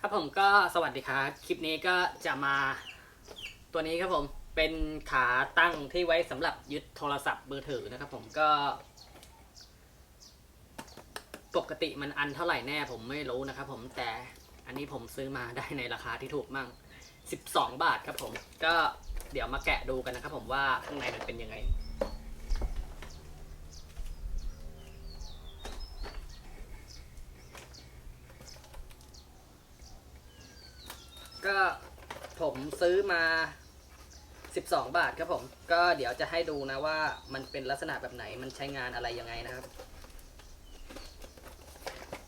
ครับผมก็สวัสดีครับคลิปนี้ก็จะมาตัวนี้ครับผมเป็นขาตั้งที่ไว้สำหรับยึดโทรศัพท์มือถือนะครับ ผมก็ ปกติมันอันเท่าไหร่แน่ผมไม่รู้นะครับผมแต่อันนี้ผมซื้อมาได้ในราคาที่ถูกมั่ง 12 บาทครับผม ก็เดี๋ยวมาแกะดูกันนะครับผมว่าข้างในมันเป็นยังไง ก็ผมซื้อมา 12 บาทครับผม ก็เดี๋ยวจะให้ดูนะว่ามันเป็นลักษณะแบบไหนมันใช้งานอะไรยังไงนะครับ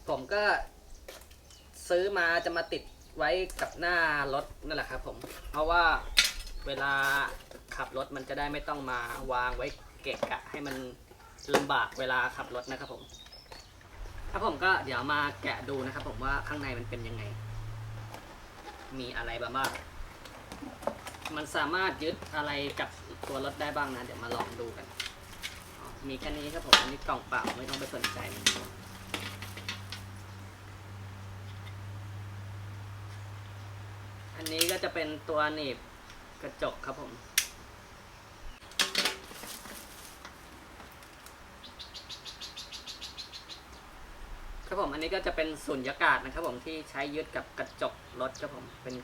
ผมก็ซื้อมาจะมาติดไว้กับหน้ารถนั่นแหละครับผม เพราะว่าเวลาขับรถมันจะได้ไม่ต้องมาวางไว้เกะกะให้มันลำบากเวลาขับรถนะครับผมครับผมก็เดี๋ยวมาแกะดูนะครับผมว่าข้างในมันเป็นยังไง มีอะไรบ้าง มันสามารถยึดอะไรกับตัวรถได้บ้างนะ เดี๋ยวมาลองดูกัน มีแค่นี้ครับผมอันนี้กล่องเปล่าไม่ต้องไปสนใจมันอันนี้ก็จะเป็นตัวหนีบกระจกครับผม ครับผมอันนี้ก็จะเป็นสุญญากาศนะครับผมที่ใช้ยึดกับกระจกรถครับผมเป็น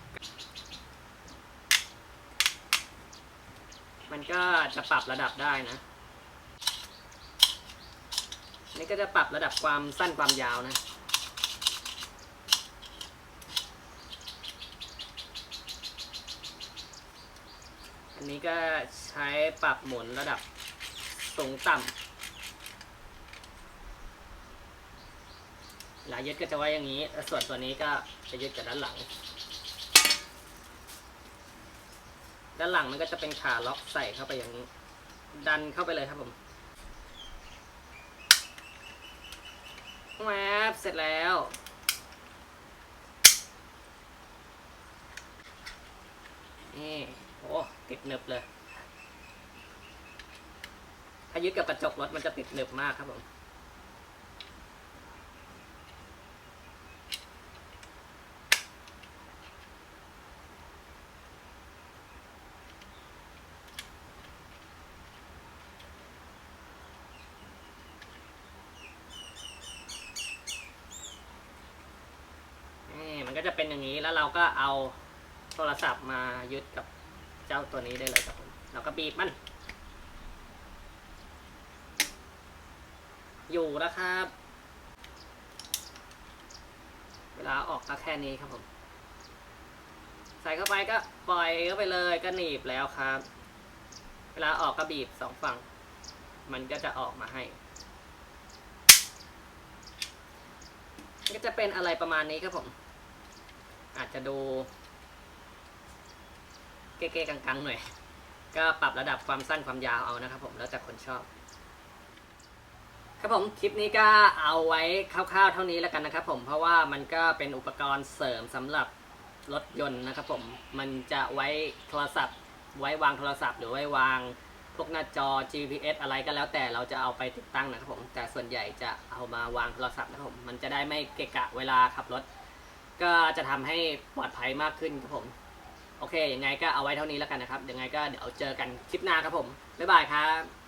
มันก็จะปรับระดับได้นะนี่ก็จะปรับระดับความสั้นความยาวนะอันนี้ก็ใช้ปรับหมุนระดับสูงต่ำ หลายยึดก็จะไว้อย่างนี้ ส่วนตัวนี้ก็จะยึดกับด้านหลัง ด้านหลังมันก็จะเป็นขาล็อกใส่เข้าไปอย่างนี้ ดันเข้าไปเลยครับผมแวบเสร็จแล้ว นี่โอ้ติดหนึบเลย ถ้ายึดกับกระจกรถมันจะติดหนึบมากครับผม จะเป็นอย่างนี้แล้วเราก็เอาโทรศัพท์มายึดกับเจ้าตัวนี้ได้เลยครับผมเราก็บีบมัน อยู่แล้วครับ เวลาออกก็แค่นี้ครับผม ใส่เข้าไปก็ปล่อยเข้าไปเลยก็หนีบแล้วครับ เวลาออกก็บีบสองฝั่ง มันก็จะออกมาให้ก็จะเป็นอะไรประมาณนี้ครับผม อาจจะดูเก๊ๆกังๆหน่อย ก็ปรับระดับความสั้นความยาวเอานะครับ ผมแล้วแต่คนชอบ ครับผมคลิปนี้ก็เอาไว้คร่าวๆเท่านี้แล้วกันนะครับ ผมเพราะว่ามันก็เป็นอุปกรณ์เสริมสำหรับรถยนต์นะครับ ผมมันจะไว้โทรศัพท์ ไว้วางโทรศัพท์ หรือไว้วางพวกหน้าจอ GPS อะไรก็แล้วแต่เราจะเอาไปติดตั้งนะครับผม แต่ส่วนใหญ่จะเอามาวางโทรศัพท์นะครับผม มันจะได้ไม่เกะกะเวลาขับรถ ก็จะทำให้ปลอดภัยมากขึ้นครับผม โอเคยังไงก็เอาไว้เท่านี้แล้วกันนะครับยังไงก็เดี๋ยวเจอกันคลิปหน้าครับผมบ๊ายบายครับ